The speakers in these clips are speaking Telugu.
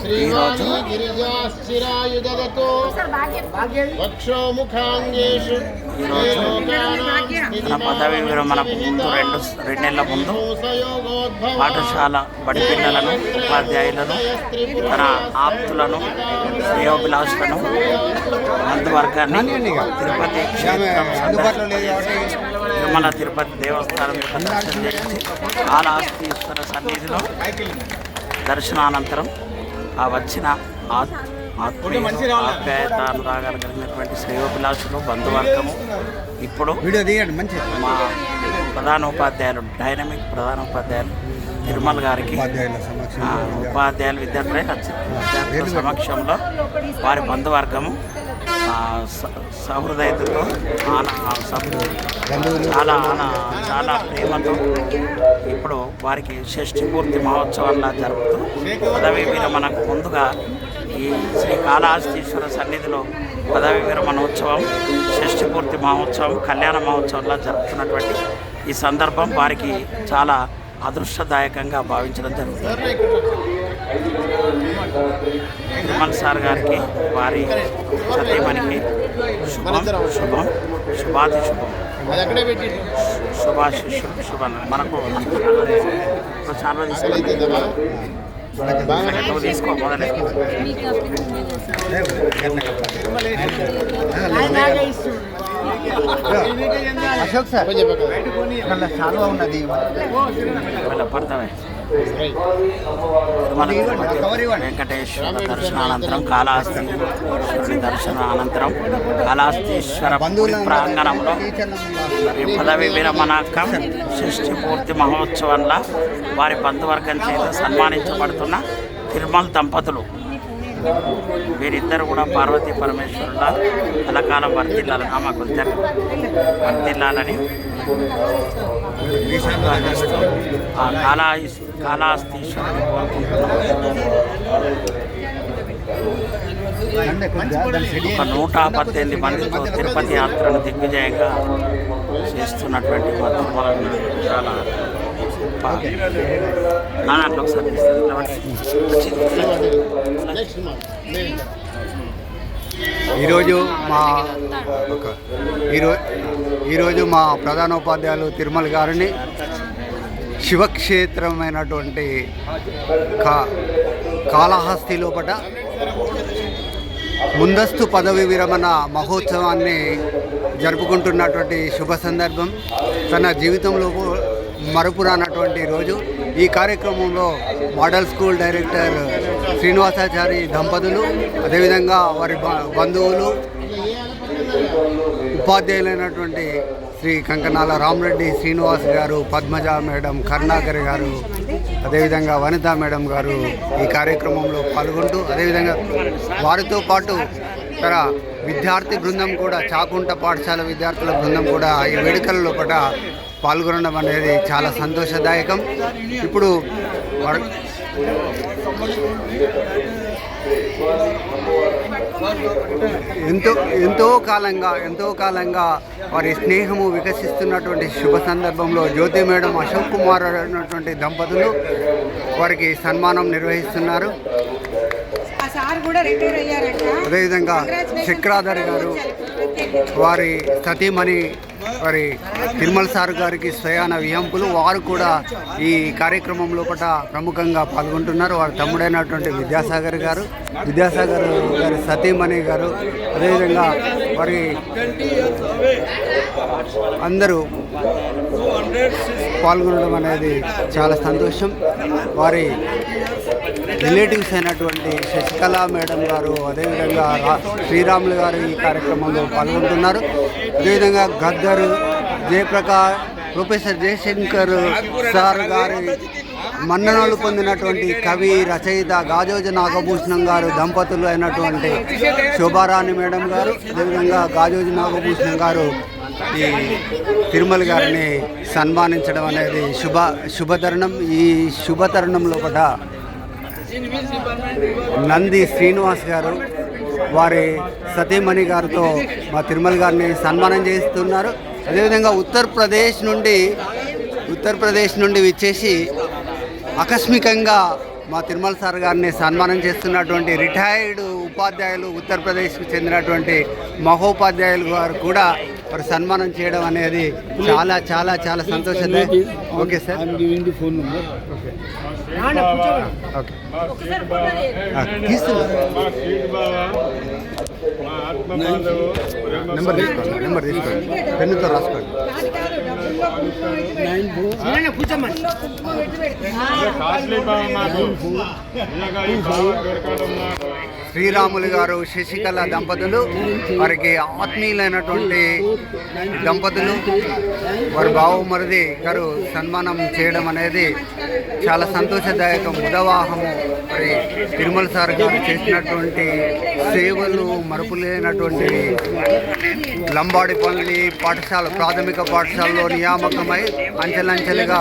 శ్రీవాణి గిరిజాశ్చిరాయుధతో వక్షోముఖాంగేషు పదవి విరమణకు ముందు రెండు రెండు నెలల ముందు పాఠశాల బడి పిల్లలను ఉపాధ్యాయులను తన ఆప్తులను శ్రేయోభిలాషులను బంధువర్గాన్ని తిరుపతి తిరుమల తిరుపతి దేవస్థానం చేసి కాళహస్తీశ్వర సన్నిధిలో దర్శనానంతరం ఆ వచ్చిన ఆత్- ఆత్మీయ ఆప్యాయత అనురాగాలు కలిగినటువంటి శ్రేయోభిలాషులు బంధువర్గము ఇప్పుడు మా ప్రధానోపాధ్యాయులు డైనమిక్ ప్రధానోపాధ్యాయులు తిరుమల గారికి ఉపాధ్యాయుల విద్యార్థులే సమక్షంలో వారి బంధువర్గము సహృదయతతో చాలా ఆన- చాలా ప్రేమతో ఇప్పుడు వారికి షష్ఠి పూర్తి మహోత్సవంలా జరుపుతూ పదవీ విరమణకు ముందుగా ఈ శ్రీ కాళహస్తీశ్వర సన్నిధిలో పదవీ విరమణోత్సవం షష్ఠి పూర్తి మహోత్సవం కళ్యాణ మహోత్సవంలా జరుపుతున్నటువంటి ఈ సందర్భం వారికి చాలా అదృష్టదాయకంగా భావించడం జరుగుతుంది. తిరుమల సార్ గారికి వారి సతీమణికి శుభం శుభం శుభాతి శుభం అది అక్కడే పెట్టి శుభాశిష్యులు శుభ మనకు ఇప్పుడు చాలా తీసుకుంటాం నువ్వు తీసుకో మొదలే అశోక్ సార్ కొంచెం పక్కన. ఇక్కడ చాలా ఉన్నది మళ్ళీ వెంకటేశ్వర రైట్. అనంతరం కాళహస్తి వెంకటేశ్వర దర్శనానంతరం కాళహస్తీశ్వరుని దర్శనానంతరం కాళహస్తీశ్వర ప్రాంగణంలో ఈ పదవి విరమణకం షష్ఠి పూర్తి మహోత్సవంలో వారి బంధువర్గం చేత సన్మానించబడుతున్న తిరుమల దంపతులు వీరిద్దరు కూడా పార్వతీ పరమేశ్వరుల కలకాలం వర్తిల్లాలని మాకు వర్తిల్లాలని ఆ ఆ కాళా కాళహస్తీశ్వరుని ఒక నూట పద్దెనిమిది మందితో తిరుపతి యాత్రను దిగ్విజయంగా చేస్తున్నటువంటి మా తిరుమలను చాలా గొప్ప నాన్న ఒకసారి ఈరోజు మా ఈరోజు ఈరోజు మా ప్రధానోపాధ్యాయులు తిరుమల గారిని శివక్షేత్రమైనటువంటి కా కాళహస్తి లోపట ముందస్తు పదవి విరమణ మహోత్సవాన్ని జరుపుకుంటున్నటువంటి శుభ సందర్భం. తన జీవితంలో మరపురానటువంటి రోజు. ఈ కార్యక్రమంలో మోడల్ స్కూల్ డైరెక్టర్ శ్రీనివాసాచారి దంపతులు అదేవిధంగా వారి బంధువులు ఉపాధ్యాయులైనటువంటి శ్రీ కంకనాల రామరెడ్డి శ్రీనివాస్ గారు పద్మజ మేడం కరుణాకర్ గారు అదేవిధంగా వనిత మేడం గారు ఈ కార్యక్రమంలో పాల్గొంటూ అదేవిధంగా వారితో పాటు తన విద్యార్థి బృందం కూడా చాకుంట పాఠశాల విద్యార్థుల బృందం కూడా ఈ వేడుకలలో పట పాల్గొనడం అనేది చాలా సంతోషదాయకం. ఇప్పుడు ఎంతో ఎంతో కాలంగా ఎంతో కాలంగా వారి స్నేహము వికసిస్తున్నటువంటి శుభ సందర్భంలో జ్యోతి మేడం అశోక్ కుమార్ అనేటువంటి దంపతులు వారికి సన్మానం నిర్వహిస్తున్నారు. అదేవిధంగా చక్రాధర్ గారు వారి సతీమణి వారి తిరుమల సార్ గారికి స్వయాన విహంపులు వారు కూడా ఈ కార్యక్రమం లోపల ప్రముఖంగా పాల్గొంటున్నారు. వారి తమ్ముడైనటువంటి విద్యాసాగర్ గారు విద్యాసాగర్ గారి సతీమణి గారు. అదేవిధంగా వారి అందరూ పాల్గొనడం అనేది చాలా సంతోషం. వారి రిలేటివ్స్ అయినటువంటి శశికళ మేడం గారు అదేవిధంగా రా- శ్రీరాములు గారు ఈ కార్యక్రమంలో పాల్గొంటున్నారు. అదేవిధంగా గద్దరు జయప్రకాష్ ప్రొఫెసర్ జయశంకర్ సార్ గారి మన్ననలు పొందినటువంటి కవి రచయిత గాజోజ నాగభూషణం గారు దంపతులు అయినటువంటి శోభారాణి మేడం గారు అదేవిధంగా గాజోజ నాగభూషణం గారు ఈ తిరుమల గారిని సన్మానించడం అనేది శుభ శుభతరుణం. ఈ శుభతరుణం లోపల నంది శ్రీనివాస్ గారు వారి సతీమణి గారితో మా తిరుమల గారిని సన్మానం చేస్తున్నారు. అదేవిధంగా ఉత్తరప్రదేశ్ నుండి ఉత్తరప్రదేశ్ నుండి విచ్చేసి ఆకస్మికంగా మా తిరుమల సార్ గారిని సన్మానం చేస్తున్నటువంటి రిటైర్డ్ ఉపాధ్యాయులు ఉత్తరప్రదేశ్కు చెందినటువంటి మహోపాధ్యాయులు గారు కూడా మరి సన్మానం చేయడం అనేది చాలా చాలా చాలా సంతోషం ఓకే సార్. ఓకే. ఆ, తీస్తున్నా. నెంబర్ తీసుకోండి నెంబర్ తీసుకోండి. పెన్నుతో రాసుకోండి. శ్రీరాములు గారు శశికళ దంపతులు వారికి ఆత్మీయులైనటువంటి దంపతులు వారి బావమరిది గారు సన్మానం చేయడం అనేది చాలా సంతోషదాయకం. ఉదవాహము మరి తిరుమల సార్ గారు చేసినటువంటి సేవలు మరుపులేనటువంటి లంబాడిపల్లి పాఠశాల ప్రాథమిక పాఠశాలలోని నియామకమై అంచెలంచెలుగా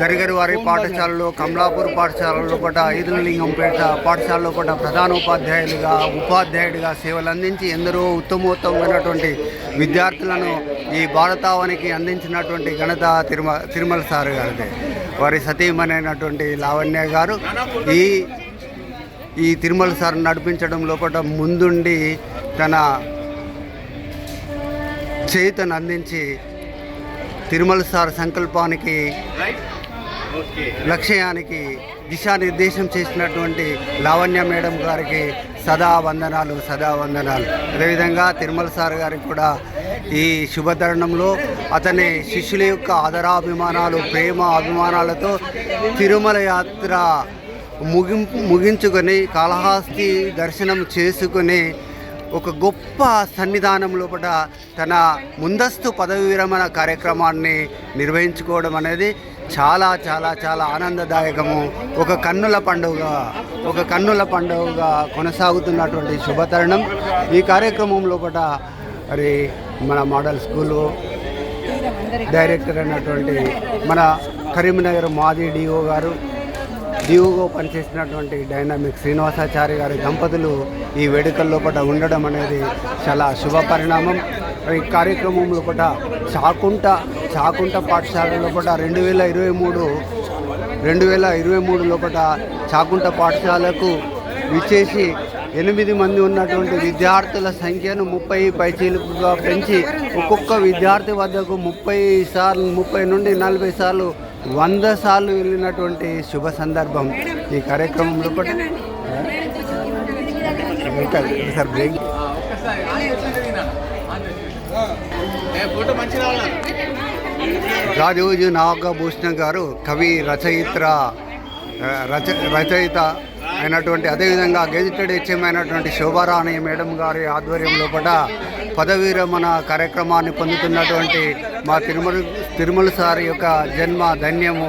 గరిగరి వారి పాఠశాలలో కమలాపూర్ పాఠశాలలో కూడా ఐదులింగంపేట పాఠశాలలో కూడా ప్రధానోపాధ్యాయులుగా ఉపాధ్యాయుడిగా సేవలు అందించి ఎందరో ఉత్తమోత్తమైనటువంటి విద్యార్థులను ఈ భారతావనికి అందించినటువంటి ఘనత తిరుమ తిరుమల సార్ గారిదే. వారి సతీమణైనటువంటి లావణ్య గారు ఈ ఈ తిరుమల సార్ నడిపించడం లోపల ముందుండి తన చేతను అందించి తిరుమల సార్ సంకల్పానికి లక్ష్యానికి దిశానిర్దేశం చేసినటువంటి లావణ్య మేడం గారికి సదా వందనాలు సదా వందనాలు. అదేవిధంగా తిరుమల సార్ గారికి కూడా ఈ శుభతరుణంలో అతని శిష్యుల యొక్క ఆదరాభిమానాలు ప్రేమ అభిమానాలతో తిరుమల యాత్ర ముగింపు ముగించుకొని కాళహస్తి దర్శనం చేసుకుని ఒక గొప్ప సన్నిధానం లోపల తన ముందస్తు పదవి విరమణ కార్యక్రమాన్ని నిర్వహించుకోవడం అనేది చాలా చాలా చాలా ఆనందదాయకము. ఒక కన్నుల పండుగ ఒక కన్నుల పండుగగా కొనసాగుతున్నటువంటి శుభతరుణం. ఈ కార్యక్రమం లోపల మరి మన మోడల్ స్కూలు డైరెక్టర్ అయినటువంటి మన కరీంనగర్ మాజీ డిఓ గారు డిఓగా పనిచేసినటువంటి డైనామిక్ శ్రీనివాసాచారి గారి దంపతులు ఈ వేడుకల లోపల ఉండడం అనేది చాలా శుభ పరిణామం. ఈ కార్యక్రమం లోపల చాకుంట చాకుంట పాఠశాల లోపల రెండు వేల ఇరవై మూడు రెండు వేల ఇరవై మూడు లోపల చాకుంట పాఠశాలకు విచ్చేసి ఎనిమిది మంది ఉన్నటువంటి విద్యార్థుల సంఖ్యను ముప్పై పైచీలుగా పెంచి ఒక్కొక్క విద్యార్థి వద్దకు ముప్పై సార్లు ముప్పై నుండి నలభై సార్లు వంద సార్లు వెళ్ళినటువంటి శుభ సందర్భం ఈ కార్యక్రమంలో కూడా సార్ బ్రేక్ రాజోజు నాగభూషణ గారు కవి రచయిత్ర రచ రచయిత అయినటువంటి అదేవిధంగా గెజిటెడ్ హెచ్ఎం అయినటువంటి శోభారాణి మేడం గారి ఆధ్వర్యంలో కూడా పదవీరమణ విరమణ కార్యక్రమాన్ని పొందుతున్నటువంటి మా తిరుమల తిరుమల సారి యొక్క జన్మ ధన్యము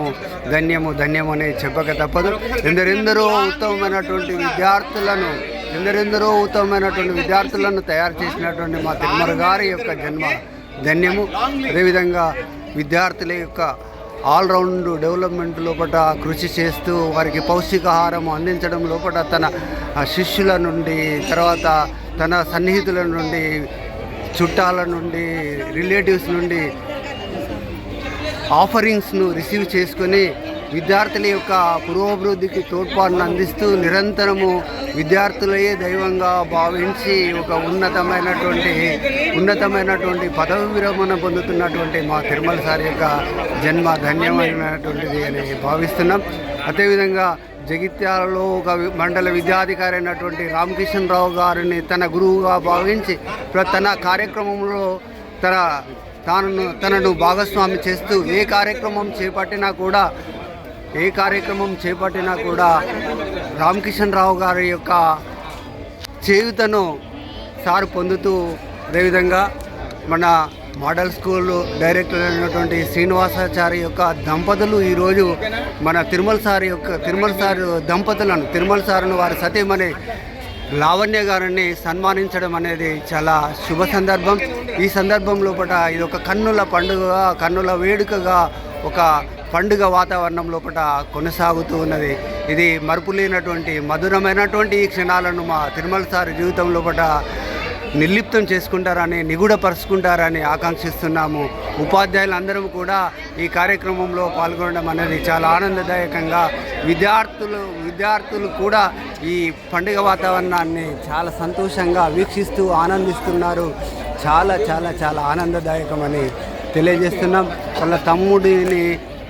ధన్యము ధన్యము అని చెప్పక తప్పదు. ఎందరెందరో ఉత్తమమైనటువంటి విద్యార్థులను ఎందరెందరో ఉత్తమమైనటువంటి విద్యార్థులను తయారు చేసినటువంటి మా తిరుమల గారి యొక్క జన్మ ధన్యము. అదేవిధంగా విద్యార్థుల యొక్క ఆల్రౌండ్ డెవలప్మెంట్ లోపల కృషి చేస్తూ వారికి పౌష్టికాహారం అందించడం లోపల తన శిష్యుల నుండి తర్వాత తన సన్నిహితుల నుండి చుట్టాల నుండి రిలేటివ్స్ నుండి ఆఫరింగ్స్ను రిసీవ్ చేసుకొని విద్యార్థుల యొక్క పురోభివృద్ధికి తోడ్పాటును అందిస్తూ నిరంతరము విద్యార్థులయే దైవంగా భావించి ఒక ఉన్నతమైనటువంటి ఉన్నతమైనటువంటి పదవి విరమణ పొందుతున్నటువంటి మా తిరుమల సార్ యొక్క జన్మ ధన్యమైనటువంటిది అని భావిస్తున్నాం. అదేవిధంగా జగిత్యాలలో ఒక మండల విద్యాధికారి అయినటువంటి రామకిషన్ రావు గారిని తన గురువుగా భావించి తన కార్యక్రమంలో తన తాను తనను భాగస్వామి చేస్తూ ఏ కార్యక్రమం చేపట్టినా కూడా ఏ కార్యక్రమం చేపట్టినా కూడా రామకిషన్ రావు గారి యొక్క చేయుతను సార్ పొందుతూ అదేవిధంగా మన మోడల్ స్కూల్ డైరెక్టర్ అయినటువంటి శ్రీనివాసాచారి యొక్క దంపతులు ఈరోజు మన తిరుమల సార్ యొక్క తిరుమల సార్ దంపతులను తిరుమల సార్ను వారి సతీమణి లావణ్య గారిని సన్మానించడం అనేది చాలా శుభ సందర్భం. ఈ సందర్భం లోపల ఇది ఒక కన్నుల పండుగగా కన్నుల వేడుకగా ఒక పండుగ వాతావరణం లోపల కొనసాగుతూ ఉన్నది. ఇది మరుపు లేనటువంటి మధురమైనటువంటి ఈ క్షణాలను మా తిరుమల సారి జీవితం లోపల నిర్లిప్తం చేసుకుంటారని నిగూఢపరుచుకుంటారని ఆకాంక్షిస్తున్నాము. ఉపాధ్యాయులందరం కూడా ఈ కార్యక్రమంలో పాల్గొనడం అనేది చాలా ఆనందదాయకంగా విద్యార్థులు విద్యార్థులు కూడా ఈ పండుగ వాతావరణాన్ని చాలా సంతోషంగా వీక్షిస్తూ ఆనందిస్తున్నారు. చాలా చాలా చాలా ఆనందదాయకమని తెలియజేస్తున్నాం. వాళ్ళ తమ్ముడిని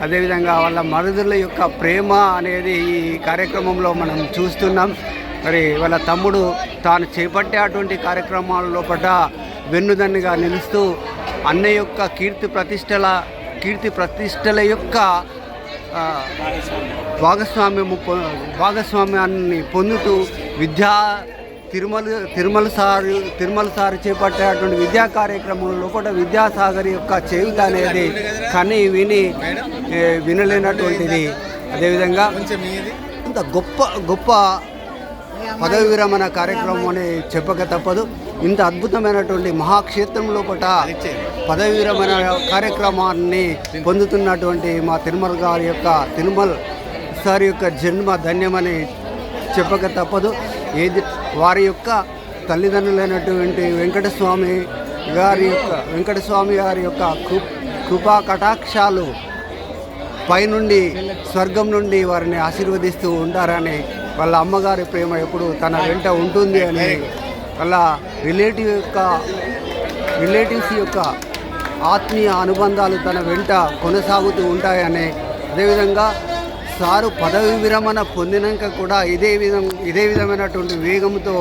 అదేవిధంగా వాళ్ళ మరుదుల యొక్క ప్రేమ అనేది ఈ కార్యక్రమంలో మనం చూస్తున్నాం. మరి వాళ్ళ తమ్ముడు తాను చేపట్టే అటువంటి కార్యక్రమాల లోపల వెన్నుదన్నుగా నిలుస్తూ అన్న యొక్క కీర్తి ప్రతిష్టల కీర్తి ప్రతిష్టల యొక్క భాగస్వామ్యము భాగస్వామ్యాన్ని పొందుతూ విద్యా తిరుమల తిరుమల సారు తిరుమల సారు చేపట్టేటువంటి విద్యా కార్యక్రమం కూడా విద్యాసాగర్ యొక్క చేయుత అనేది కని విని వినలేనటువంటిది. అదేవిధంగా ఇంత గొప్ప గొప్ప పదవి విరమణ కార్యక్రమం అని చెప్పక తప్పదు. ఇంత అద్భుతమైనటువంటి మహాక్షేత్రం లోపల పదవి విరమణ కార్యక్రమాన్ని పొందుతున్నటువంటి మా తిరుమల గారి యొక్క తిరుమల సార్ యొక్క జన్మ ధన్యమని చెప్పక తప్పదు. ఏది వారి యొక్క తల్లిదండ్రులైనటువంటి వెంకటస్వామి గారి యొక్క వెంకటస్వామి గారి యొక్క కృ- కృపా కటాక్షాలు పైనుండి స్వర్గం నుండి వారిని ఆశీర్వదిస్తూ ఉంటారని వాళ్ళ అమ్మగారి ప్రేమ ఎప్పుడు తన వెంట ఉంటుంది అని వాళ్ళ రిలేటివ్ యొక్క రిలేటివ్స్ యొక్క ఆత్మీయ అనుబంధాలు తన వెంట కొనసాగుతూ ఉంటాయని అదేవిధంగా సారు పదవి విరమణ పొందినాక కూడా ఇదే విధం ఇదే విధమైనటువంటి వేగంతో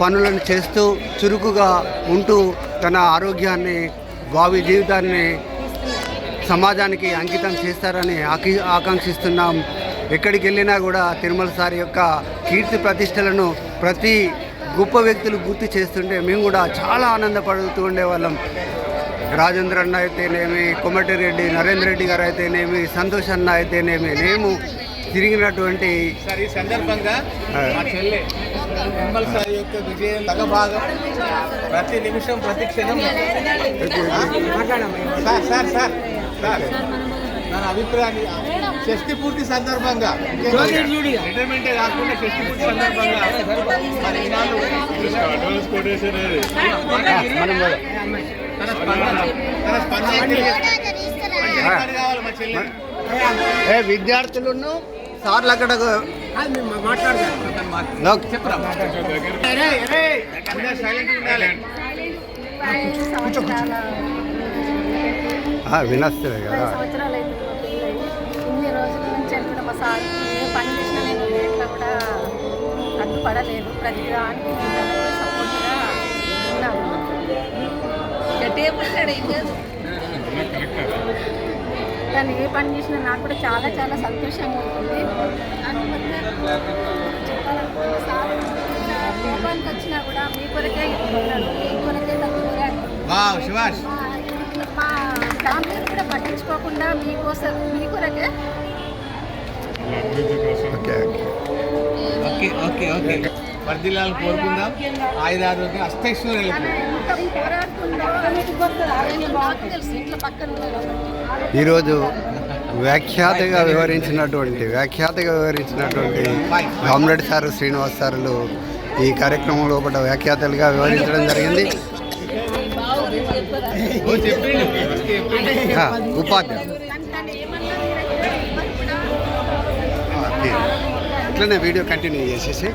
పనులను చేస్తూ చురుకుగా ఉంటూ తన ఆరోగ్యాన్ని భావి జీవితాన్ని సమాజానికి అంకితం చేస్తారని ఆకి ఆకాంక్షిస్తున్నాం. ఎక్కడికి వెళ్ళినా కూడా తిరుమల సార్ యొక్క కీర్తి ప్రతిష్టలను ప్రతి గొప్ప వ్యక్తులు గుర్తు చేస్తుంటే మేము కూడా చాలా ఆనందపడుతూ ఉండేవాళ్ళం. రాజేంద్ర అన్న అయితేనేమి కొమ్మటిరెడ్డి నరేంద్ర రెడ్డి గారు అయితేనేమి సంతోష్ అన్న అయితేనేమి మేము తిరిగినటువంటి సార్ ఈ సందర్భంగా ఆ. మా చెల్లె నిర్మల్ సార్ యొక్క విజయం భాగం ప్రతి నిమిషం ప్రతి క్షణం. Sir sir sir sir. నా అభిప్రాయాన్ని షష్టి పూర్తి సందర్భంగా. రిటైర్మెంటే కాకుండా షష్టి పూర్తి సందర్భంగా. మరి ఈనాడు ఏ విద్యార్థులను సార్లు అక్కడ వినస్తుంది కదా ఇన్ని రోజుల నుంచి అనుకుంటే మా సార్ పని చేసినా నేను కూడా అడ్డుపడలేదు ప్రతి దానికి తను ఏ పని చేసినా నాకు కూడా చాలా చాలా సంతోషంగా ఉంటుంది. సార్ కోపానికి వచ్చినా కూడా మీ కొరకే మీ కొరకే శివాష్ మా ఫ్యామిలీని కూడా పట్టించుకోకుండా మీకోసం మీ కొరకే. Okay okay. Okay okay okay. వర్ధిల్లాలని కోరుకుందాం. అష్టైశ్వర్యాలు పక్కన ఉన్నారు కాబట్టి. ఈరోజు వ్యాఖ్యాతగా వివరించినటువంటి వ్యాఖ్యాతగా వివరించినటువంటి రామరెడ్డి సారు శ్రీనివాస్ సార్లు ఈ కార్యక్రమం లోపల వ్యాఖ్యాతలుగా వివరించడం జరిగింది. ఉపాధ్యాయులు ఇట్లనే వీడియో కంటిన్యూ చేసేసి